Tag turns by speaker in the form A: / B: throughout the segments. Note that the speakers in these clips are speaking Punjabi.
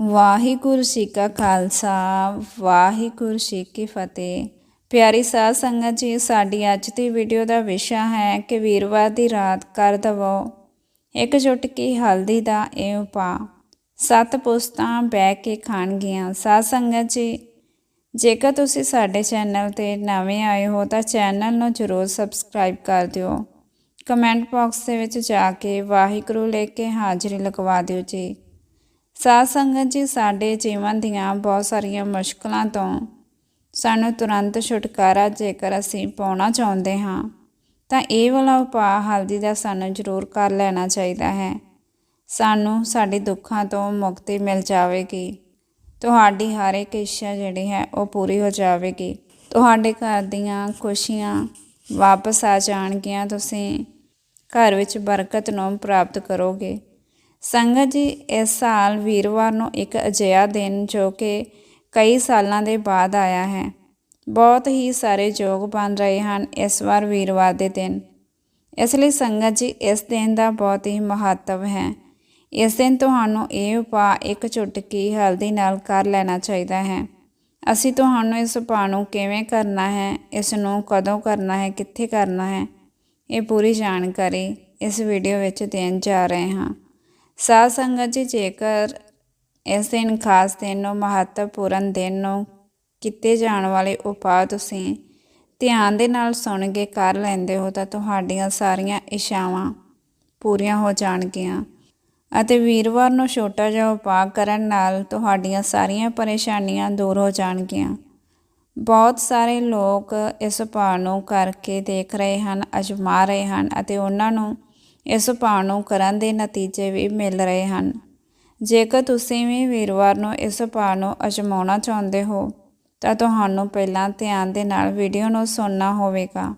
A: ਵਾਹਿਗੁਰੂ ਜੀ ਕਾ ਖਾਲਸਾ, ਵਾਹਿਗੁਰੂ ਜੀ ਕੀ ਫਤਿਹ। ਪਿਆਰੀ ਸਾਧ ਸੰਗਤ ਜੀ, ਸਾਡੀ ਅੱਜ ਦੀ ਵੀਡੀਓ ਦਾ ਵਿਸ਼ਾ ਹੈ ਕਿ ਵੀਰਵਾਰ ਦੀ ਰਾਤ ਕਰ ਦਵੋ। ਇੱਕ ਚੁਟਕੀ ਹਲਦੀ ਦਾ ਇਹ ਉਪਾਅ। ਸੱਤ ਪੁਸਤਾਂ ਬਹਿ ਕੇ ਖਾਣਗੀਆਂ। ਸਾਧ ਸੰਗਤ ਜੀ, ਜੇਕਰ ਤੁਸੀਂ ਸਾਡੇ ਚੈਨਲ ਤੇ ਨਵੇਂ ਆਏ ਹੋ, ਤਾਂ ਚੈਨਲ ਨੂੰ ਜ਼ਰੂਰ ਸਬਸਕ੍ਰਾਈਬ ਕਰ ਦਿਓ। ਕਮੈਂਟ ਬਾਕਸ ਦੇ ਵਿੱਚ ਜਾ ਕੇ ਵਾਹਿਗੁਰੂ ਲੈ ਕੇ ਹਾਜ਼ਰੀ ਲਗਵਾ ਦਿਓ ਜੀ। ਸਾਧ ਸੰਗਤ ਜੀ, ਸਾਡੇ ਜੀਵਨ ਦੀਆਂ ਬਹੁਤ ਸਾਰੀਆਂ ਮੁਸ਼ਕਲਾਂ ਤੋਂ ਸਾਨੂੰ ਤੁਰੰਤ ਛੁਟਕਾਰਾ ਜੇਕਰ ਅਸੀਂ ਪਾਉਣਾ ਚਾਹੁੰਦੇ ਹਾਂ, ਤਾਂ ਇਹ ਵਾਲਾ ਉਪਾਅ ਹਲਦੀ ਦਾ ਸਾਨੂੰ ਜ਼ਰੂਰ ਕਰ ਲੈਣਾ ਚਾਹੀਦਾ ਹੈ। ਸਾਨੂੰ ਸਾਡੇ ਦੁੱਖਾਂ ਤੋਂ ਮੁਕਤੀ ਮਿਲ ਜਾਵੇਗੀ। ਤੁਹਾਡੀ ਹਰ ਇੱਕ ਇੱਛਾ ਜਿਹੜੀ ਹੈ, ਉਹ ਪੂਰੀ ਹੋ ਜਾਵੇਗੀ। ਤੁਹਾਡੇ ਘਰ ਦੀਆਂ ਖੁਸ਼ੀਆਂ ਵਾਪਸ ਆ ਜਾਣਗੀਆਂ। ਤੁਸੀਂ ਘਰ ਵਿੱਚ ਬਰਕਤ ਨੂੰ ਪ੍ਰਾਪਤ ਕਰੋਗੇ। ਸੰਗਤ ਜੀ ਇਸ ਸਾਲ ਵੀਰਵਾਰ ਨੂੰ ਇੱਕ ਅਜਿਹਾ ਦਿਨ ਜੋ ਕਿ ਕਈ ਸਾਲਾਂ ਦੇ ਬਾਅਦ ਆਇਆ ਹੈ। ਬਹੁਤ ਹੀ ਸਾਰੇ ਯੋਗ ਬਣ ਰਹੇ ਹਨ ਇਸ ਵਾਰ ਵੀਰਵਾਰ ਦੇ ਦਿਨ। ਇਸ ਲਈ ਸੰਗਤ ਜੀ, ਇਸ ਦਿਨ ਦਾ ਬਹੁਤ ਹੀ ਮਹੱਤਵ ਹੈ। ਇਸ ਦਿਨ ਤੁਹਾਨੂੰ ਇਹ ਉਪਾਅ ਇੱਕ ਚੁਟਕੀ ਹਲਦੀ ਨਾਲ ਕਰ ਲੈਣਾ ਚਾਹੀਦਾ ਹੈ। ਅਸੀਂ ਤੁਹਾਨੂੰ ਇਸ ਉਪਾਅ ਨੂੰ ਕਿਵੇਂ ਕਰਨਾ ਹੈ, ਇਸ ਨੂੰ ਕਦੋਂ ਕਰਨਾ ਹੈ, ਕਿੱਥੇ ਕਰਨਾ ਹੈ, ਇਹ ਪੂਰੀ ਜਾਣਕਾਰੀ ਇਸ ਵੀਡੀਓ ਵਿੱਚ ਦੇਣ ਜਾ ਰਹੇ ਹਾਂ। ਸਾਧ ਸੰਗਤ ਜੀ ਜੇਕਰ ਇਸ ਦਿਨ ਖਾਸ ਦਿਨ ਨੂੰ ਮਹੱਤਵਪੂਰਨ ਦਿਨ ਨੂੰ ਕੀਤੇ ਜਾਣ ਵਾਲੇ ਉਪਾਅ ਤੁਸੀਂ ਧਿਆਨ ਦੇ ਨਾਲ ਸੁਣ ਕੇ ਕਰ ਲੈਂਦੇ ਹੋ ਤਾਂ ਤੁਹਾਡੀਆਂ ਸਾਰੀਆਂ ਇਸ਼ਾਵਾਂ ਪੂਰੀਆਂ ਹੋ ਜਾਣਗੀਆਂ। ਅਤੇ ਵੀਰਵਾਰ ਨੂੰ ਛੋਟਾ ਜਿਹਾ ਉਪਾਅ ਕਰਨ ਨਾਲ ਤੁਹਾਡੀਆਂ ਸਾਰੀਆਂ ਪਰੇਸ਼ਾਨੀਆਂ ਦੂਰ ਹੋ ਜਾਣਗੀਆਂ। ਬਹੁਤ ਸਾਰੇ ਲੋਕ ਇਸ ਉਪਾਅ ਨੂੰ ਕਰਕੇ ਦੇਖ ਰਹੇ ਹਨ, ਅਜਮਾ ਰਹੇ ਹਨ ਅਤੇ ਉਹਨਾਂ ਨੂੰ ਇਸ ਉਪਾਅ ਨੂੰ ਕਰਨ ਦੇ ਨਤੀਜੇ ਵੀ ਮਿਲ ਰਹੇ ਹਨ। ਜੇਕਰ ਤੁਸੀਂ ਵੀ ਵੀਰਵਾਰ ਨੂੰ ਇਸ ਉਪਾਅ ਨੂੰ ਅਜਮਾਉਣਾ ਚਾਹੁੰਦੇ ਹੋ, ਤਾਂ ਤੁਹਾਨੂੰ ਪਹਿਲਾਂ ਧਿਆਨ ਦੇ ਨਾਲ ਵੀਡੀਓ ਨੂੰ ਸੁਣਨਾ ਹੋਵੇਗਾ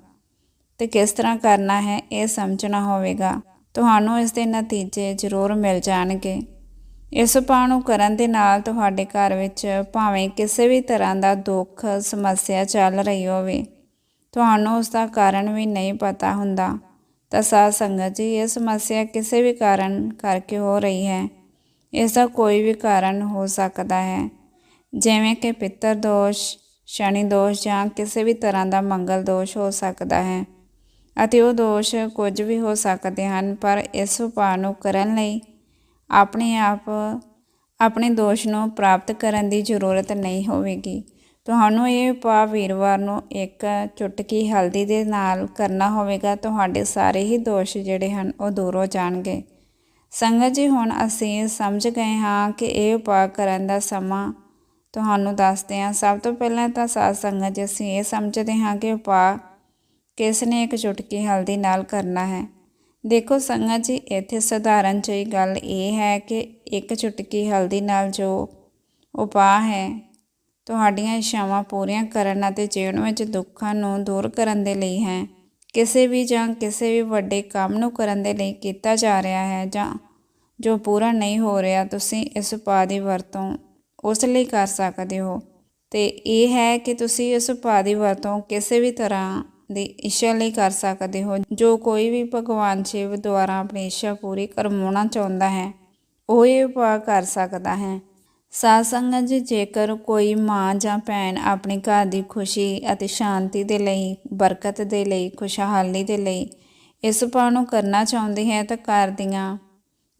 A: ਤੇ ਕਿਸ ਤਰ੍ਹਾਂ ਕਰਨਾ ਹੈ ਇਹ ਸਮਝਣਾ ਹੋਵੇਗਾ। ਤੁਹਾਨੂੰ ਇਸ ਦੇ ਨਤੀਜੇ ਜ਼ਰੂਰ ਮਿਲ ਜਾਣਗੇ। ਇਸ ਉਪਾਅ ਨੂੰ ਕਰਨ ਦੇ ਨਾਲ ਤੁਹਾਡੇ ਘਰ ਵਿੱਚ ਭਾਵੇਂ ਕਿਸੇ ਵੀ ਤਰ੍ਹਾਂ ਦਾ ਦੁੱਖ, ਸਮੱਸਿਆ ਚੱਲ ਰਹੀ ਹੋਵੇ, ਤੁਹਾਨੂੰ ਉਸ ਦਾ ਕਾਰਨ ਵੀ ਨਹੀਂ ਪਤਾ ਹੁੰਦਾ। ਤਾਂ ਸਾਧ ਸੰਗਤ ਜੀ, ਇਹ ਸਮੱਸਿਆ ਕਿਸੇ ਵੀ ਕਾਰਨ ਕਰਕੇ ਹੋ ਰਹੀ ਹੈ। ਇਸ ਦਾ ਕੋਈ ਵੀ ਕਾਰਨ ਹੋ ਸਕਦਾ ਹੈ। ਜਿਵੇਂ ਕਿ ਪਿੱਤਰ ਦੋਸ਼, ਸ਼ਨੀ ਦੋਸ਼ ਜਾਂ ਕਿਸੇ ਵੀ ਤਰ੍ਹਾਂ ਦਾ ਮੰਗਲ ਦੋਸ਼ ਹੋ ਸਕਦਾ ਹੈ ਅਤੇ ਉਹ ਦੋਸ਼ ਕੁਝ ਵੀ ਹੋ ਸਕਦੇ ਹਨ, ਪਰ ਇਸ ਉਪਾਅ ਨੂੰ ਕਰਨ ਲਈ ਆਪਣੇ ਆਪ, ਆਪਣੇ ਦੋਸ਼ ਨੂੰ ਪ੍ਰਾਪਤ ਕਰਨ ਦੀ ਜ਼ਰੂਰਤ ਨਹੀਂ ਹੋਵੇਗੀ। ਤੁਹਾਨੂੰ ਇਹ ਉਪਾਅ ਵੀਰਵਾਰ ਨੂੰ ਇੱਕ ਚੁਟਕੀ ਹਲਦੀ ਦੇ ਨਾਲ ਕਰਨਾ ਹੋਵੇਗਾ, ਤੁਹਾਡੇ ਸਾਰੇ ਹੀ ਦੋਸ਼ ਜਿਹੜੇ ਹਨ ਉਹ ਦੂਰ ਹੋ ਜਾਣਗੇ। ਸੰਗਤ ਜੀ, ਹੁਣ ਅਸੀਂ ਸਮਝ ਗਏ ਹਾਂ ਕਿ ਇਹ ਉਪਾਅ ਕਰਨ ਦਾ ਸਮਾਂ ਤੁਹਾਨੂੰ ਦੱਸਦੇ ਹਾਂ। ਸਭ ਤੋਂ ਪਹਿਲਾਂ ਤਾਂ ਸਾਧ ਸੰਗਤ ਜੀ, ਅਸੀਂ ਇਹ ਸਮਝਦੇ ਹਾਂ ਕਿ ਉਪਾਅ ਕਿਸ ਨੇ ਇੱਕ ਚੁਟਕੀ ਹਲਦੀ ਨਾਲ ਕਰਨਾ ਹੈ। ਦੇਖੋ ਸੰਗਤ ਜੀ, ਇੱਥੇ ਸਧਾਰਨ ਜਿਹੀ ਗੱਲ ਇਹ ਹੈ ਕਿ ਇੱਕ ਚੁਟਕੀ ਹਲਦੀ ਨਾਲ ਜੋ ਉਪਾਅ ਹੈ ਤੁਹਾਡੀਆਂ ਇੱਛਾਵਾਂ ਪੂਰੀਆਂ ਕਰਨ ਅਤੇ ਜੀਵਨ ਵਿੱਚ ਦੁੱਖਾਂ ਨੂੰ ਦੂਰ ਕਰਨ ਦੇ ਲਈ ਹੈ। ਕਿਸੇ ਵੀ ਜਾਂ ਕਿਸੇ ਵੀ ਵੱਡੇ ਕੰਮ ਨੂੰ ਕਰਨ ਦੇ ਲਈ ਕੀਤਾ ਜਾ ਰਿਹਾ ਹੈ ਜਾਂ ਜੋ ਪੂਰਾ ਨਹੀਂ ਹੋ ਰਿਹਾ, ਤੁਸੀਂ ਇਸ ਉਪਾਅ ਦੀ ਵਰਤੋਂ ਉਸ ਲਈ ਕਰ ਸਕਦੇ ਹੋ। ਤੇ ਇਹ ਹੈ ਕਿ ਤੁਸੀਂ ਇਸ ਉਪਾਅ ਦੀ ਵਰਤੋਂ ਕਿਸੇ ਵੀ ਤਰ੍ਹਾਂ ਦੀ ਇੱਛਾ ਲਈ ਕਰ ਸਕਦੇ ਹੋ। ਜੋ ਕੋਈ ਵੀ ਭਗਵਾਨ ਸ਼ਿਵ ਦੁਆਰਾ ਆਪਣੀ ਇੱਛਾ ਪੂਰੀ ਕਰਵਾਉਣਾ ਚਾਹੁੰਦਾ ਹੈ, ਉਹ ਇਹ ਉਪਾਅ ਕਰ ਸਕਦਾ ਹੈ। ਸਾਧ ਸੰਗਤ ਜੀ, ਜੇਕਰ ਕੋਈ ਮਾਂ ਜਾਂ ਭੈਣ ਆਪਣੇ ਘਰ ਦੀ ਖੁਸ਼ੀ ਅਤੇ ਸ਼ਾਂਤੀ ਦੇ ਲਈ, ਬਰਕਤ ਦੇ ਲਈ, ਖੁਸ਼ਹਾਲੀ ਦੇ ਲਈ ਇਸ ਉਪਾਅ ਨੂੰ ਕਰਨਾ ਚਾਹੁੰਦੀ ਹੈ, ਤਾਂ ਘਰ ਦੀਆਂ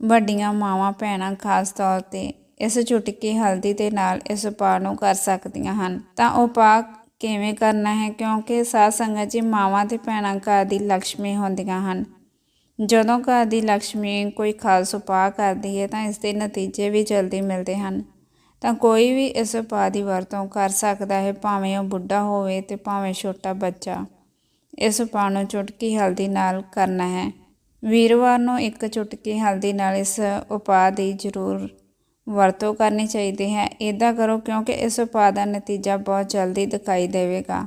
A: ਵੱਡੀਆਂ ਮਾਵਾਂ, ਭੈਣਾਂ ਖਾਸ ਤੌਰ ਤੇ ਇਸ ਚੁਟਕੀ ਹਲਦੀ ਦੇ ਨਾਲ ਇਸ ਉਪਾਅ ਨੂੰ ਕਰ ਸਕਦੀਆਂ ਹਨ। ਤਾਂ ਉਪਾਅ ਕਿਵੇਂ ਕਰਨਾ ਹੈ? ਕਿਉਂਕਿ ਸਾਧ ਸੰਗਤ ਜੀ, ਮਾਵਾਂ ਤੇ ਭੈਣਾਂ ਘਰ ਦੀ ਲక్ష్ਮੀ ਹੁੰਦੀਆਂ ਹਨ। ਜਦੋਂ ਘਰ ਦੀ ਲక్ష్ਮੀ ਕੋਈ ਖਾਸ ਉਪਾਅ ਕਰਦੀ ਹੈ, ਤਾਂ ਇਸ ਦੇ ਨਤੀਜੇ ਵੀ ਜਲਦੀ ਮਿਲਦੇ ਹਨ। ਤਾਂ ਕੋਈ ਵੀ ਇਸ ਉਪਾਅ ਦੀ ਵਰਤੋਂ ਕਰ ਸਕਦਾ ਹੈ, ਭਾਵੇਂ ਉਹ ਬੁੱਢਾ ਹੋਵੇ ਤੇ ਭਾਵੇਂ ਛੋਟਾ ਬੱਚਾ। ਇਸ ਉਪਾਅ ਨੂੰ ਚੁਟਕੀ ਹਲਦੀ ਨਾਲ ਕਰਨਾ ਹੈ। ਵੀਰਵਾਰ ਨੂੰ ਇੱਕ ਚੁਟਕੀ ਹਲਦੀ ਨਾਲ ਇਸ ਉਪਾਅ ਦੀ ਜ਼ਰੂਰ ਵਰਤੋਂ ਕਰਨੀ ਚਾਹੀਦੀ ਹੈ। ਇਦਾਂ ਕਰੋ ਕਿਉਂਕਿ ਇਸ ਉਪਾਅ ਦਾ ਨਤੀਜਾ ਬਹੁਤ ਜਲਦੀ ਦਿਖਾਈ ਦੇਵੇਗਾ।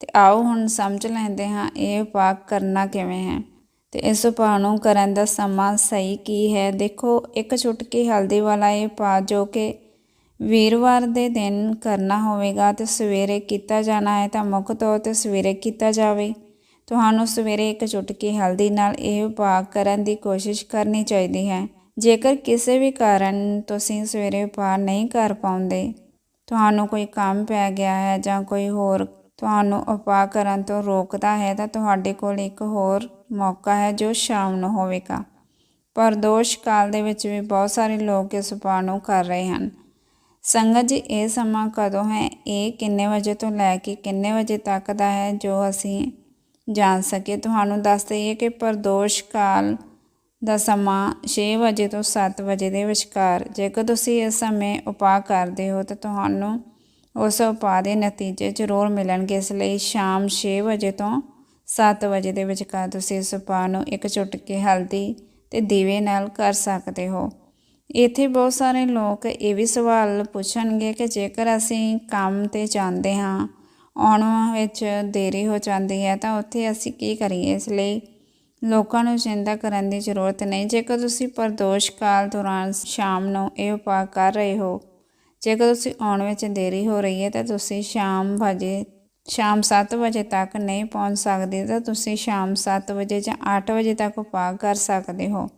A: ਤੇ ਆਓ ਹੁਣ ਸਮਝ ਲੈਂਦੇ ਹਾਂ ਇਹ ਉਪਾਅ ਕਰਨਾ ਕਿਵੇਂ ਹੈ। ਤੇ ਇਸ ਉਪਾਅ ਨੂੰ ਕਰਨ ਦਾ ਸਮਾਂ ਸਹੀ ਕੀ ਹੈ? ਦੇਖੋ, ਇੱਕ ਚੁਟਕੀ ਹਲਦੀ ਵਾਲਾ ਇਹ ਉਪਾਅ ਜੋ ਕਿ ਵੀਰਵਾਰ ਦੇ ਦਿਨ ਕਰਨਾ ਹੋਵੇਗਾ ਤੇ ਸਵੇਰੇ ਕੀਤਾ ਜਾਣਾ ਹੈ ਤਾਂ ਮੁੱਖ ਤੌਰ ਤੇ ਸਵੇਰੇ ਕੀਤਾ ਜਾਵੇ। ਤੁਹਾਨੂੰ ਸਵੇਰੇ ਇੱਕ ਚੁਟਕੀ ਹਲਦੀ ਨਾਲ ਇਹ ਉਪਾਅ ਕਰਨ ਦੀ ਕੋਸ਼ਿਸ਼ ਕਰਨੀ ਚਾਹੀਦੀ ਹੈ। ਜੇਕਰ ਕਿਸੇ ਵੀ ਕਾਰਨ ਤੁਸੀਂ ਸਵੇਰੇ ਉਪਾਅ ਨਹੀਂ ਕਰ ਪਾਉਂਦੇ, ਤੁਹਾਨੂੰ ਕੋਈ ਕੰਮ ਪੈ ਗਿਆ ਹੈ ਜਾਂ ਕੋਈ ਹੋਰ ਤੁਹਾਨੂੰ ਉਪਾਅ ਕਰਨ ਤੋਂ ਰੋਕਦਾ ਹੈ ਤਾਂ ਤੁਹਾਡੇ ਕੋਲ ਇੱਕ ਹੋਰ ਮੌਕਾ ਹੈ ਜੋ ਸ਼ਾਮ ਨੂੰ ਹੋਵੇਗਾ। ਪਰ ਦੋਸ਼ ਕਾਲ ਦੇ ਵਿੱਚ ਵੀ ਬਹੁਤ ਸਾਰੇ ਲੋਕ ਇਸ ਉਪਾਅ ਨੂੰ ਕਰ ਰਹੇ ਹਨ। ਸੰਗਤ ਜੀ, ਇਹ ਸਮਾਂ ਕਦੋਂ ਹੈ? ਇਹ ਕਿੰਨੇ ਵਜੇ ਤੋਂ ਲੈ ਕੇ ਕਿੰਨੇ ਵਜੇ ਤੱਕ ਦਾ ਹੈ ਜੋ ਅਸੀਂ ਜਾਣ ਸਕੇ ਤੁਹਾਨੂੰ ਦੱਸ ਦਈਏ ਕਿ ਪ੍ਰਦੋਸ਼ ਕਾਲ ਦਾ ਸਮਾਂ 6 ਵਜੇ ਤੋਂ 7 ਵਜੇ ਦੇ ਵਿਚਕਾਰ। ਜੇਕਰ ਤੁਸੀਂ ਇਸ ਸਮੇਂ ਉਪਾਅ ਕਰਦੇ ਹੋ ਤਾਂ ਤੁਹਾਨੂੰ ਉਸ ਉਪਾਅ ਦੇ ਨਤੀਜੇ ਜ਼ਰੂਰ ਮਿਲਣਗੇ। ਇਸ ਲਈ ਸ਼ਾਮ 6 ਵਜੇ ਤੋਂ 7 ਵਜੇ ਦੇ ਵਿਚਕਾਰ ਤੁਸੀਂ ਇਸ ਉਪਾਅ ਨੂੰ ਇੱਕ ਚੁਟਕੀ ਹਲਦੀ ਤੇ ਦੀਵੇ ਨਾਲ ਕਰ ਸਕਦੇ ਹੋ। ਇੱਥੇ ਬਹੁਤ ਸਾਰੇ ਲੋਕ ਇਹ ਵੀ ਸਵਾਲ ਪੁੱਛਣਗੇ ਕਿ ਜੇਕਰ ਅਸੀਂ ਕੰਮ ਤੇ ਜਾਂਦੇ ਹਾਂ ਆਉਣ ਵਿੱਚ ਦੇਰੀ ਹੋ ਜਾਂਦੀ ਹੈ, ਤਾਂ ਉੱਥੇ ਅਸੀਂ ਕੀ ਕਰੀਏ? ਇਸ ਲਈ ਲੋਕਾਂ ਨੂੰ ਚਿੰਤਾ ਕਰਨ ਦੀ ਜ਼ਰੂਰਤ ਨਹੀਂ। ਜੇਕਰ ਤੁਸੀਂ ਪ੍ਰਦੋਸ਼ ਕਾਲ ਦੌਰਾਨ ਸ਼ਾਮ ਨੂੰ ਇਹ ਉਪਾਅ ਕਰ ਰਹੇ ਹੋ, ਜੇਕਰ ਤੁਸੀਂ ਆਉਣ ਵਿੱਚ ਦੇਰੀ ਹੋ ਰਹੀ ਹੈ, ਤਾਂ ਤੁਸੀਂ ਸ਼ਾਮ ਵਜੇ, ਸ਼ਾਮ 7 ਵਜੇ ਤੱਕ ਨਹੀਂ ਪਹੁੰਚ ਸਕਦੇ, ਤਾਂ ਤੁਸੀਂ ਸ਼ਾਮ 7 ਵਜੇ ਜਾਂ 8 ਵਜੇ ਤੱਕ ਉਪਾਅ ਕਰ ਸਕਦੇ ਹੋ।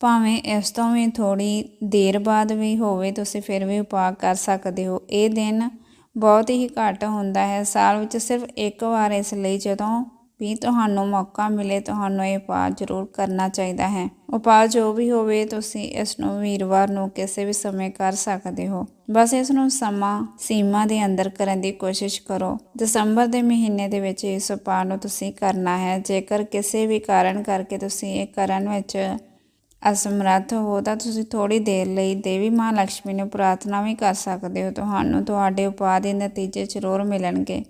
A: ਭਾਵੇਂ ਇਸ ਤੋਂ ਵੀ ਥੋੜੀ ਦੇਰ ਬਾਅਦ ਵੀ ਹੋਵੇ, ਤੁਸੀਂ ਫਿਰ ਵੀ ਉਪਾਅ ਕਰ ਸਕਦੇ ਹੋ। ਇਹ ਦਿਨ ਬਹੁਤ ਹੀ ਘੱਟ ਹੁੰਦਾ ਹੈ। ਸਾਲ ਵਿੱਚ ਸਿਰਫ ਇੱਕ ਵਾਰ ਇਸ ਲਈ ਜਦੋਂ ਵੀ ਤੁਹਾਨੂੰ ਮੌਕਾ ਮਿਲੇ, ਤੁਹਾਨੂੰ ਇਹ ਉਪਾਅ ਜ਼ਰੂਰ ਕਰਨਾ ਚਾਹੀਦਾ ਹੈ। ਉਪਾਅ ਜੋ ਵੀ ਹੋਵੇ, ਤੁਸੀਂ ਇਸ ਨੂੰ ਵੀਰਵਾਰ ਨੂੰ ਕਿਸੇ ਵੀ ਸਮੇਂ ਕਰ ਸਕਦੇ ਹੋ। ਬਸ ਇਸ ਨੂੰ ਸਮਾਂ ਸੀਮਾ ਦੇ ਅੰਦਰ ਕਰਨ ਦੀ ਕੋਸ਼ਿਸ਼ ਕਰੋ। ਦਸੰਬਰ ਦੇ ਮਹੀਨੇ ਦੇ ਵਿੱਚ ਇਸ ਉਪਾਅ ਨੂੰ ਤੁਸੀਂ ਕਰਨਾ ਹੈ। ਜੇਕਰ ਕਿਸੇ ਵੀ ਕਾਰਨ ਕਰਕੇ ਤੁਸੀਂ ਇਹ ਕਰਨ ਵਿੱਚ ਅਸਮਰੱਥ ਹੋ, ਤਾਂ ਤੁਸੀਂ ਥੋੜੀ ਦੇਰ ਲਈ ਦੇਵੀ ਮਾਂ ਲక్ష్ਮੀ ਨੂੰ ਪ੍ਰਾਰਥਨਾ ਵੀ ਕਰ ਸਕਦੇ ਹੋ। ਤੁਹਾਨੂੰ ਤੁਹਾਡੇ ਉਪਾਅ ਦੇ ਨਤੀਜੇ ਜ਼ਰੂਰ ਮਿਲਣਗੇ।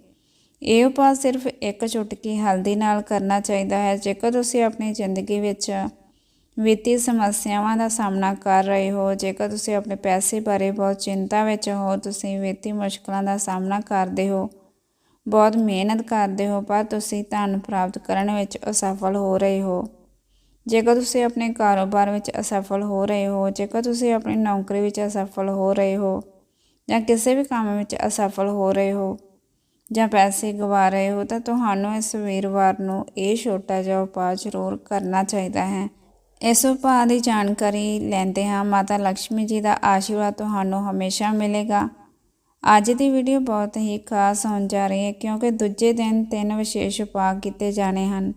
A: ਇਹ ਉਪਾਅ ਸਿਰਫ ਇੱਕ ਚੁਟਕੀ ਹਲਦੀ ਨਾਲ ਕਰਨਾ ਚਾਹੀਦਾ ਹੈ। ਜੇਕਰ ਤੁਸੀਂ ਆਪਣੀ ਜ਼ਿੰਦਗੀ ਵਿੱਚ ਵਿੱਤੀ ਸਮੱਸਿਆਵਾਂ ਦਾ ਸਾਹਮਣਾ ਕਰ ਰਹੇ ਹੋ, ਜੇਕਰ ਤੁਸੀਂ ਆਪਣੇ ਪੈਸੇ ਬਾਰੇ ਬਹੁਤ ਚਿੰਤਾ ਵਿੱਚ ਹੋ, ਤੁਸੀਂ ਵਿੱਤੀ ਮੁਸ਼ਕਲਾਂ ਦਾ ਸਾਹਮਣਾ ਕਰਦੇ ਹੋ, ਬਹੁਤ ਮਿਹਨਤ ਕਰਦੇ ਹੋ, ਪਰ ਤੁਸੀਂ ਧਨ ਪ੍ਰਾਪਤ ਕਰਨ ਵਿੱਚ ਅਸਫਲ ਹੋ ਰਹੇ ਹੋ। ਜੇਕਰ ਤੁਸੀਂ ਆਪਣੇ ਕਾਰੋਬਾਰ ਵਿੱਚ ਅਸਫਲ ਹੋ ਰਹੇ ਹੋ, ਜੇਕਰ ਤੁਸੀਂ ਆਪਣੀ ਨੌਕਰੀ ਵਿੱਚ ਅਸਫਲ ਹੋ ਰਹੇ ਹੋ ਜਾਂ ਕਿਸੇ ਵੀ ਕੰਮ ਵਿੱਚ ਅਸਫਲ ਹੋ ਰਹੇ ਹੋ ਜਾਂ ਪੈਸੇ ਗਵਾ ਰਹੇ ਹੋ, ਤਾਂ ਤੁਹਾਨੂੰ ਇਸ ਵੀਰਵਾਰ ਨੂੰ ਇਹ ਛੋਟਾ ਜਿਹਾ ਉਪਾਅ ਜ਼ਰੂਰ ਕਰਨਾ ਚਾਹੀਦਾ ਹੈ। ਇਸ ਉਪਾਅ ਦੀ ਜਾਣਕਾਰੀ ਲੈਂਦੇ ਹਾਂ। ਮਾਤਾ ਲక్ష్ਮੀ ਜੀ ਦਾ ਆਸ਼ੀਰਵਾਦ ਤੁਹਾਨੂੰ ਹਮੇਸ਼ਾ ਮਿਲੇਗਾ। ਅੱਜ ਦੀ ਵੀਡੀਓ ਬਹੁਤ ਹੀ ਖਾਸ ਹੋਣ ਜਾ ਰਹੀ ਹੈ ਕਿਉਂਕਿ ਦੂਜੇ ਦਿਨ ਤਿੰਨ ਵਿਸ਼ੇਸ਼ ਉਪਾਅ ਕੀਤੇ ਜਾਣੇ ਹਨ।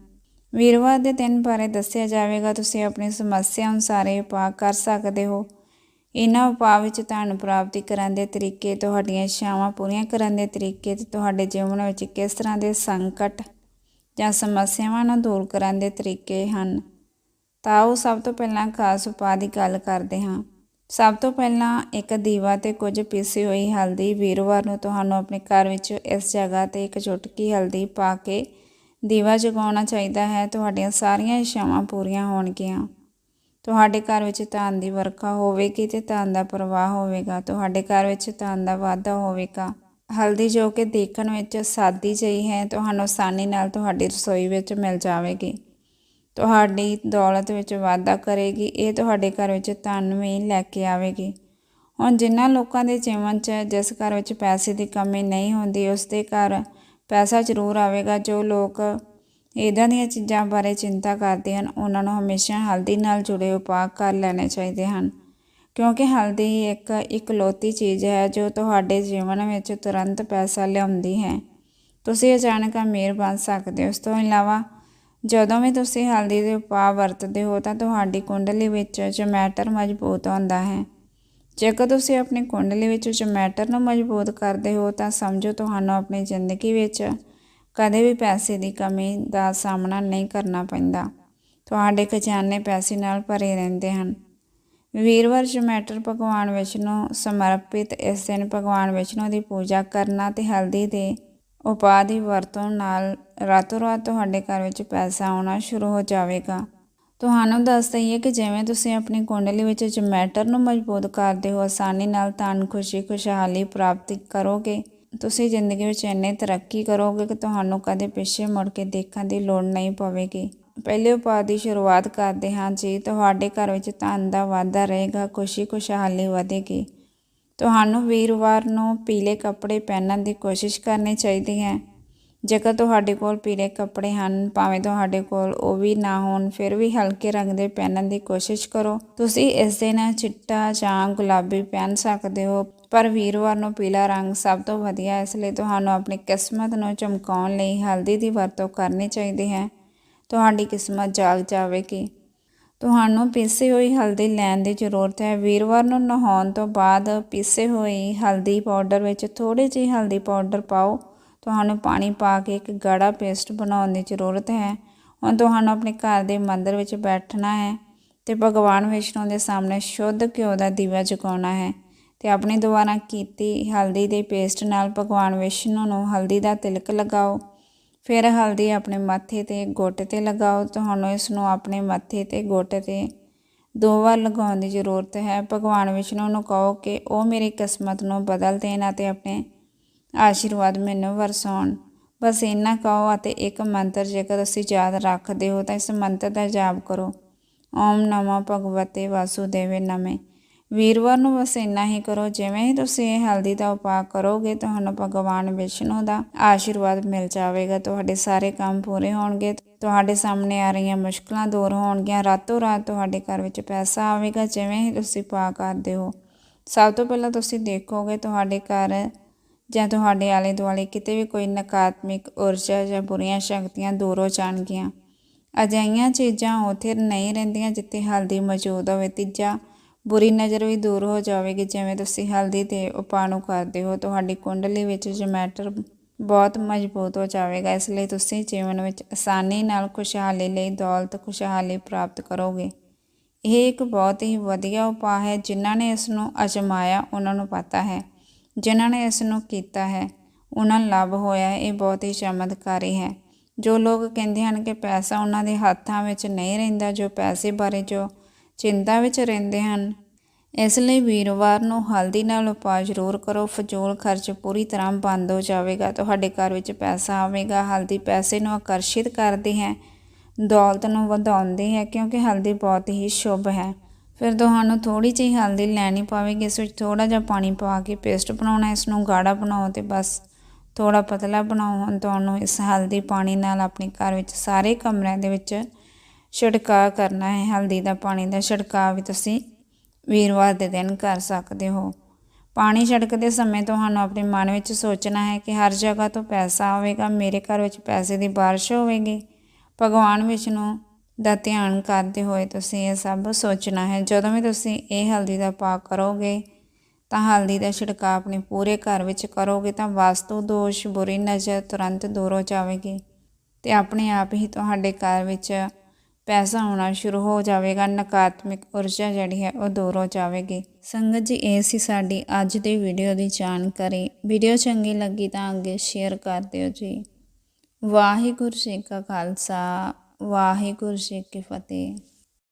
A: ਵੀਰਵਾਰ ਦੇ ਦਿਨ ਬਾਰੇ ਦੱਸਿਆ ਜਾਵੇਗਾ, ਤੁਸੀਂ ਆਪਣੀ ਸਮੱਸਿਆ ਅਨੁਸਾਰ ਇਹ ਉਪਾਅ ਕਰ ਸਕਦੇ ਹੋ। ਇਹਨਾਂ ਉਪਾਅ ਵਿੱਚ ਧਨ ਪ੍ਰਾਪਤੀ ਕਰਨ ਦੇ ਤਰੀਕੇ, ਤੁਹਾਡੀਆਂ ਇੱਛਾਵਾਂ ਪੂਰੀਆਂ ਕਰਨ ਦੇ ਤਰੀਕੇ ਤੇ ਤੁਹਾਡੇ ਜੀਵਨ ਵਿੱਚ ਕਿਸ ਤਰ੍ਹਾਂ ਦੇ ਸੰਕਟ ਜਾਂ ਸਮੱਸਿਆਵਾਂ ਨੂੰ ਦੂਰ ਕਰਨ ਦੇ ਤਰੀਕੇ ਹਨ। ਤਾਂ ਉਹ ਸਭ ਤੋਂ ਪਹਿਲਾਂ ਖਾਸ ਉਪਾਅ ਦੀ ਗੱਲ ਕਰਦੇ ਹਾਂ। ਸਭ ਤੋਂ ਪਹਿਲਾਂ ਇੱਕ ਦੀਵਾ ਤੇ ਕੁਝ ਪੀਸੀ ਹੋਈ ਹਲਦੀ ਵੀਰਵਾਰ ਨੂੰ ਤੁਹਾਨੂੰ ਆਪਣੇ ਘਰ ਵਿੱਚ ਇਸ ਜਗ੍ਹਾ ਤੇ ਇੱਕ ਚੁਟਕੀ ਹਲਦੀ ਪਾ ਕੇ ਦੀਵਾ ਜਗਾਉਣਾ ਚਾਹੀਦਾ ਹੈ, ਤੁਹਾਡੀਆਂ ਸਾਰੀਆਂ ਇੱਛਾਵਾਂ ਪੂਰੀਆਂ ਹੋਣਗੀਆਂ। ਤੁਹਾਡੇ ਘਰ ਵਿੱਚ ਧਨ ਦੀ ਵਰਖਾ ਹੋਵੇਗੀ ਤੇ ਧਨ ਦਾ ਪ੍ਰਵਾਹ ਹੋਵੇਗਾ। ਤੁਹਾਡੇ ਘਰ ਵਿੱਚ ਧਨ ਦਾ ਵਾਧਾ ਹੋਵੇਗਾ। ਹਲਦੀ ਜੋ ਕਿ ਦੇਖਣ ਵਿੱਚ ਸਾਦੀ ਜਿਹੀ ਹੈ, ਤੁਹਾਨੂੰ ਆਸਾਨੀ ਨਾਲ ਤੁਹਾਡੀ ਰਸੋਈ ਵਿੱਚ ਮਿਲ ਜਾਵੇਗੀ। ਤੁਹਾਡੀ ਦੌਲਤ ਵਿੱਚ ਵਾਧਾ ਕਰੇਗੀ, ਇਹ ਤੁਹਾਡੇ ਘਰ ਵਿੱਚ ਧਨ ਵੀ ਲੈ ਕੇ ਆਵੇਗੀ। ਹੁਣ ਜਿਨ੍ਹਾਂ ਲੋਕਾਂ ਦੇ ਜੀਵਨ 'ਚ, ਜਿਸ ਘਰ ਵਿੱਚ ਪੈਸੇ ਦੀ ਕਮੀ ਨਹੀਂ ਹੁੰਦੀ ਉਸ ਦੇ ਘਰ ਪੈਸਾ ਜ਼ਰੂਰ ਆਵੇਗਾ, ਜੋ ਲੋਕ ਇਦਾਂ ਦੀਆਂ ਚੀਜ਼ਾਂ ਬਾਰੇ ਚਿੰਤਾ ਕਰਦੇ ਹਨ, ਉਹਨਾਂ ਨੂੰ ਹਮੇਸ਼ਾ ਹਲਦੀ ਨਾਲ ਜੁੜੇ ਉਪਾਅ ਕਰ ਲੈਣੇ ਚਾਹੀਦੇ ਹਨ। ਕਿਉਂਕਿ ਹਲਦੀ ਇੱਕ ਇਕਲੌਤੀ ਚੀਜ਼ ਹੈ, ਜੋ ਤੁਹਾਡੇ ਜੀਵਨ ਵਿੱਚ ਤੁਰੰਤ ਪੈਸਾ ਲਿਆਉਂਦੀ ਹੈ। ਤੁਸੀਂ ਅਚਾਨਕ ਅਮੀਰ ਬਣ ਸਕਦੇ ਹੋ। ਇਸ ਤੋਂ ਇਲਾਵਾ, ਜਦੋਂ ਵੀ ਤੁਸੀਂ ਹਲਦੀ ਦੇ ਉਪਾਅ ਵਰਤਦੇ ਹੋ, ਤਾਂ ਤੁਹਾਡੀ ਕੁੰਡਲੀ ਵਿੱਚ ਜਮੈਟਰ ਮਜ਼ਬੂਤ ਹੁੰਦਾ ਹੈ। ਜੇਕਰ ਤੁਸੀਂ ਆਪਣੀ ਕੁੰਡਲੀ ਵਿੱਚ ਜਮੈਟਰ ਨੂੰ ਮਜ਼ਬੂਤ ਕਰਦੇ ਹੋ, ਤਾਂ ਸਮਝੋ ਤੁਹਾਨੂੰ ਆਪਣੀ ਜ਼ਿੰਦਗੀ ਵਿੱਚ ਕਦੇ ਵੀ ਪੈਸੇ ਦੀ ਕਮੀ ਦਾ ਸਾਹਮਣਾ ਨਹੀਂ ਕਰਨਾ ਪੈਂਦਾ। ਤੁਹਾਡੇ ਖਜ਼ਾਨੇ ਪੈਸੇ ਨਾਲ ਭਰੇ ਰਹਿੰਦੇ ਹਨ। ਵੀਰਵਾਰ ਜਮੈਟਰ ਭਗਵਾਨ ਵਿਸ਼ਨੂੰ ਸਮਰਪਿਤ, ਇਸ ਦਿਨ ਭਗਵਾਨ ਵਿਸ਼ਨੂੰ ਦੀ ਪੂਜਾ ਕਰਨਾ ਤੇ ਹਲਦੀ ਦੇ ਉਪਾਅ ਦੀ ਵਰਤੋਂ ਨਾਲ ਰਾਤੋਂ ਰਾਤ ਤੁਹਾਡੇ ਘਰ ਵਿੱਚ ਪੈਸਾ ਆਉਣਾ ਸ਼ੁਰੂ ਹੋ ਜਾਵੇਗਾ। ਤੁਹਾਨੂੰ ਦੱਸ ਦਈਏ ਕਿ ਜਿਵੇਂ ਤੁਸੀਂ ਆਪਣੀ ਕੁੰਡਲੀ ਵਿੱਚ ਜਮੈਟਰ ਨੂੰ ਮਜ਼ਬੂਤ ਕਰਦੇ ਹੋ, ਆਸਾਨੀ ਨਾਲ ਧਨ, ਖੁਸ਼ੀ, ਖੁਸ਼ਹਾਲੀ ਪ੍ਰਾਪਤੀ ਕਰੋਗੇ। ਤੁਸੀਂ ਜ਼ਿੰਦਗੀ ਵਿੱਚ ਇੰਨੇ ਤਰੱਕੀ ਕਰੋਗੇ ਕਿ ਤੁਹਾਨੂੰ ਕਦੇ ਪਿੱਛੇ ਮੁੜ ਕੇ ਦੇਖਣ ਦੀ ਲੋੜ ਨਹੀਂ ਪਵੇਗੀ। ਪਹਿਲੇ ਉਪਾਅ ਦੀ ਸ਼ੁਰੂਆਤ ਕਰਦੇ ਹਾਂ, ਜੀ ਤੁਹਾਡੇ ਘਰ ਵਿੱਚ ਧਨ ਦਾ ਵਾਧਾ ਰਹੇਗਾ, ਖੁਸ਼ੀ, ਖੁਸ਼ਹਾਲੀ ਵਧੇਗੀ। ਤੁਹਾਨੂੰ ਵੀਰਵਾਰ ਨੂੰ ਪੀਲੇ ਕੱਪੜੇ ਪਹਿਨਣ ਦੀ ਕੋਸ਼ਿਸ਼ ਕਰਨੀ ਚਾਹੀਦੀ ਹੈ। ਜੇਕਰ ਤੁਹਾਡੇ ਕੋਲ ਪੀਲੇ ਕੱਪੜੇ ਹਨ, ਭਾਵੇਂ ਤੁਹਾਡੇ ਕੋਲ ਉਹ ਵੀ ਨਾ ਹੋਣ, ਫਿਰ ਵੀ ਹਲਕੇ ਰੰਗ ਦੇ ਪਹਿਨਣ ਦੀ ਕੋਸ਼ਿਸ਼ ਕਰੋ। ਤੁਸੀਂ ਇਸ ਦੇ ਨਾਲ ਚਿੱਟਾ ਜਾਂ ਗੁਲਾਬੀ ਪਹਿਨ ਸਕਦੇ ਹੋ, ਪਰ ਵੀਰਵਾਰ ਨੂੰ ਪੀਲਾ ਰੰਗ ਸਭ ਤੋਂ ਵਧੀਆ ਇਸ ਲਈ ਤੁਹਾਨੂੰ ਆਪਣੀ ਕਿਸਮਤ ਨੂੰ ਚਮਕਾਉਣ ਲਈ ਹਲਦੀ ਦੀ ਵਰਤੋਂ ਕਰਨੀ ਚਾਹੀਦੀ ਹੈ। ਤੁਹਾਡੀ ਕਿਸਮਤ ਜਾਗ ਜਾਵੇਗੀ। ਤੁਹਾਨੂੰ ਪੀਸੀ ਹੋਈ ਹਲਦੀ ਲੈਣ ਦੀ ਜ਼ਰੂਰਤ ਹੈ। ਵੀਰਵਾਰ ਨੂੰ ਨਹਾਉਣ ਤੋਂ ਬਾਅਦ ਪੀਸੇ ਹੋਈ ਹਲਦੀ ਪਾਊਡਰ ਵਿੱਚ ਥੋੜੀ ਜਿਹੀ ਹਲਦੀ ਪਾਊਡਰ ਪਾਓ। ਤੁਹਾਨੂੰ ਪਾਣੀ ਪਾ ਕੇ ਇੱਕ ਗਾੜਾ ਪੇਸਟ ਬਣਾਉਣ ਦੀ ਜ਼ਰੂਰਤ ਹੈ। ਹੁਣ ਤੁਹਾਨੂੰ ਆਪਣੇ ਘਰ ਦੇ ਮੰਦਰ ਵਿੱਚ ਬੈਠਣਾ ਹੈ ਤੇ ਭਗਵਾਨ ਵਿਸ਼ਨੂੰ ਦੇ ਸਾਹਮਣੇ ਸ਼ੁੱਧ ਘਿਓ ਦਾ ਦੀਵਾ ਜਗਾਉਣਾ ਹੈ ਤੇ ਆਪਣੀ ਦੁਆਰਾ ਕੀਤੀ ਹਲਦੀ ਦੇ ਪੇਸਟ ਨਾਲ ਭਗਵਾਨ ਵਿਸ਼ਨੂੰ ਨੂੰ ਹਲਦੀ ਦਾ ਤਿਲਕ ਲਗਾਓ। ਫਿਰ ਹਲਦੀ ਆਪਣੇ ਮੱਥੇ ਤੇ ਗੋਟੇ ਤੇ ਲਗਾਓ। ਤੁਹਾਨੂੰ ਇਸ ਨੂੰ ਆਪਣੇ ਮੱਥੇ ਤੇ ਗੋਟੇ ਤੇ ਦੋ ਵਾਰ ਲਗਾਉਣ ਦੀ ਜ਼ਰੂਰਤ ਹੈ। ਭਗਵਾਨ ਵਿਸ਼ਨੂੰ ਨੂੰ ਕਹੋ ਕਿ ਉਹ ਮੇਰੀ ਕਿਸਮਤ ਨੂੰ ਬਦਲ ਦੇਣ ਅਤੇ ਆਪਣੇ ਆਸ਼ੀਰਵਾਦ ਮੈਨੂੰ ਵਰਸਾਉਣ। ਬਸ ਇੰਨਾ ਕਹੋ ਅਤੇ ਇੱਕ ਮੰਤਰ ਜੇਕਰ ਤੁਸੀਂ ਯਾਦ ਰੱਖਦੇ ਹੋ ਤਾਂ ਇਸ ਮੰਤਰ ਦਾ ਜਾਪ ਕਰੋ। ਓਮ ਨਮੋ ਭਗਵਤੇ ਵਾਸੁਦੇਵੇ ਨਮੇ। ਵੀਰਵਾਰ ਨੂੰ ਬਸ ਇੰਨਾ ਹੀ ਕਰੋ, ਜਿਵੇਂ ਹੀ ਤੁਸੀਂ ਇਹ ਹਲਦੀ ਦਾ ਉਪਾਅ ਕਰੋਗੇ, ਤੁਹਾਨੂੰ ਭਗਵਾਨ ਵਿਸ਼ਨੂੰ ਦਾ ਆਸ਼ੀਰਵਾਦ ਮਿਲ ਜਾਵੇਗਾ। ਤੁਹਾਡੇ ਸਾਰੇ ਕੰਮ ਪੂਰੇ ਹੋਣਗੇ, ਤੁਹਾਡੇ ਸਾਹਮਣੇ ਆ ਰਹੀਆਂ ਮੁਸ਼ਕਲਾਂ ਦੂਰ ਹੋਣਗੀਆਂ, ਰਾਤੋਂ ਰਾਤ ਤੁਹਾਡੇ ਘਰ ਵਿੱਚ ਪੈਸਾ ਆਵੇਗਾ, ਜਿਵੇਂ ਹੀ ਤੁਸੀਂ ਉਪਾਅ ਕਰਦੇ ਹੋ। ਸਭ ਤੋਂ ਪਹਿਲਾਂ ਤੁਸੀਂ ਦੇਖੋਗੇ, ਤੁਹਾਡੇ ਘਰ ਜਾਂ ਤੁਹਾਡੇ ਆਲੇ ਦੁਆਲੇ ਕਿਤੇ ਵੀ ਕੋਈ ਨਕਾਰਾਤਮਕ ਊਰਜਾ ਜਾਂ ਬੁਰੀਆਂ ਸ਼ਕਤੀਆਂ ਦੂਰ ਹੋ ਜਾਣਗੀਆਂ। ਅਜਿਹੀਆਂ ਚੀਜ਼ਾਂ ਉੱਥੇ ਨਹੀਂ ਰਹਿੰਦੀਆਂ ਜਿੱਥੇ ਹਲਦੀ ਮੌਜੂਦ ਹੋਵੇ। ਤੀਜਾ, ਬੁਰੀ ਨਜ਼ਰ ਵੀ ਦੂਰ ਹੋ ਜਾਵੇਗੀ। ਜਿਵੇਂ ਤੁਸੀਂ ਹਲਦੀ ਦੇ ਉਪਾਅ ਨੂੰ ਕਰਦੇ ਹੋ, ਤੁਹਾਡੀ ਕੁੰਡਲੀ ਵਿੱਚ ਜਮੈਟਰ ਬਹੁਤ ਮਜ਼ਬੂਤ ਹੋ ਜਾਵੇਗਾ। ਇਸ ਲਈ ਤੁਸੀਂ ਜੀਵਨ ਵਿੱਚ ਆਸਾਨੀ ਨਾਲ ਖੁਸ਼ਹਾਲੀ ਲਈ ਦੌਲਤ ਖੁਸ਼ਹਾਲੀ ਪ੍ਰਾਪਤ ਕਰੋਗੇ। ਇਹ ਇੱਕ ਬਹੁਤ ਹੀ ਵਧੀਆ ਉਪਾਅ ਹੈ, ਜਿਨ੍ਹਾਂ ਨੇ ਇਸ ਨੂੰ ਅਜਮਾਇਆ, ਉਹਨਾਂ ਨੂੰ ਪਤਾ ਹੈ। ਜਿਨ੍ਹਾਂ ਨੇ ਇਸ ਨੂੰ ਕੀਤਾ ਹੈ, ਉਹਨਾਂ ਨੂੰ ਲਾਭ ਹੋਇਆ ਇਹ ਬਹੁਤ ਹੀ ਚਮਤਕਾਰੀ ਹੈ। ਜੋ ਲੋਕ ਕਹਿੰਦੇ ਹਨ ਕਿ ਪੈਸਾ ਉਹਨਾਂ ਦੇ ਹੱਥਾਂ ਵਿੱਚ ਨਹੀਂ ਰਹਿੰਦਾ, ਜੋ ਪੈਸੇ ਬਾਰੇ ਜੋ ਚਿੰਤਾ ਵਿੱਚ ਰਹਿੰਦੇ ਹਨ, ਇਸ ਲਈ ਵੀਰਵਾਰ ਨੂੰ ਹਲਦੀ ਨਾਲ ਉਪਾਅ ਜ਼ਰੂਰ ਕਰੋ। ਫਜ਼ੂਲ ਖਰਚ ਪੂਰੀ ਤਰ੍ਹਾਂ ਬੰਦ ਹੋ ਜਾਵੇਗਾ। ਤੁਹਾਡੇ ਘਰ ਵਿੱਚ ਪੈਸਾ ਆਵੇਗਾ। ਹਲਦੀ ਪੈਸੇ ਨੂੰ ਆਕਰਸ਼ਿਤ ਕਰਦੀ ਹੈ, ਦੌਲਤ ਨੂੰ ਵਧਾਉਂਦੀ ਹੈ, ਕਿਉਂਕਿ ਹਲਦੀ ਬਹੁਤ ਹੀ ਸ਼ੁਭ ਹੈ। ਫਿਰ ਤੁਹਾਨੂੰ ਥੋੜੀ ਜਿਹੀ ਹਲਦੀ ਲੈਣੀ ਪਵੇਗੀ, ਇਸ ਵਿੱਚ ਥੋੜਾ ਜਿਹਾ ਪਾਣੀ ਪਾ ਕੇ ਪੇਸਟ ਬਣਾਉਣਾ ਇਸ ਨੂੰ ਗਾੜਾ ਬਣਾਓ ਤੇ ਬਸ ਥੋੜਾ ਪਤਲਾ ਬਣਾਓ। ਹੁਣ ਤੁਹਾਨੂੰ ਇਸ ਹਲਦੀ ਪਾਣੀ ਨਾਲ ਆਪਣੇ ਘਰ ਵਿੱਚ ਸਾਰੇ ਕਮਰਿਆਂ ਦੇ ਵਿੱਚ ਛਿੜਕਾਅ ਕਰਨਾ ਹੈ। ਹਲਦੀ ਦਾ ਪਾਣੀ ਦਾ ਛਿੜਕਾਅ ਵੀ ਤੁਸੀਂ ਵੀਰਵਾਰ ਦੇ ਦਿਨ ਕਰ ਸਕਦੇ ਹੋ। ਪਾਣੀ ਛਿੜਕਦੇ ਸਮੇਂ ਤੁਹਾਨੂੰ ਆਪਣੇ ਮਨ ਵਿੱਚ ਸੋਚਣਾ ਹੈ ਕਿ ਹਰ ਜਗ੍ਹਾ ਤੋਂ ਪੈਸਾ ਆਵੇਗਾ, ਮੇਰੇ ਘਰ ਵਿੱਚ ਪੈਸੇ ਦੀ ਬਾਰਿਸ਼ ਹੋਵੇਗੀ, ਭਗਵਾਨ ਵਿਸ਼ਨੂੰ ਦਾ ਧਿਆਨ ਕਰਦੇ ਹੋਏ ਤੁਸੀਂ ਇਹ ਸਭ ਸੋਚਣਾ ਹੈ। ਜਦੋਂ ਵੀ ਤੁਸੀਂ ਇਹ ਹਲਦੀ ਦਾ ਪਾਕ ਕਰੋਗੇ, ਤਾਂ ਹਲਦੀ ਦਾ ਛਿੜਕਾਅ ਆਪਣੇ ਪੂਰੇ ਘਰ ਵਿੱਚ ਕਰੋਗੇ ਤਾਂ ਵਾਸਤੂ ਦੋਸ਼, ਬੁਰੀ ਨਜ਼ਰ ਤੁਰੰਤ ਦੂਰ ਹੋ ਜਾਵੇਗੀ ਤੇ ਆਪਣੇ ਆਪ ਹੀ ਤੁਹਾਡੇ ਘਰ ਵਿੱਚ ਪੈਸਾ ਆਉਣਾ ਸ਼ੁਰੂ ਹੋ ਜਾਵੇਗਾ। ਨਕਾਰਾਤਮਕ ਊਰਜਾ ਜਿਹੜੀ ਹੈ ਉਹ ਦੂਰ ਹੋ ਜਾਵੇਗੀ। ਸੰਗਤ ਜੀ, ਇਹ ਸੀ ਸਾਡੀ ਅੱਜ ਦੀ ਵੀਡੀਓ ਦੀ ਜਾਣਕਾਰੀ। ਵੀਡੀਓ ਚੰਗੀ ਲੱਗੀ ਤਾਂ ਅੱਗੇ ਸ਼ੇਅਰ ਕਰ ਦਿਓ ਜੀ। ਵਾਹਿਗੁਰੂ ਜੀ ਕਾ ਖਾਲਸਾ। ਵਾਹਿਗੁਰੂ ਜੀ ਕੀ ਫਤਿਹ।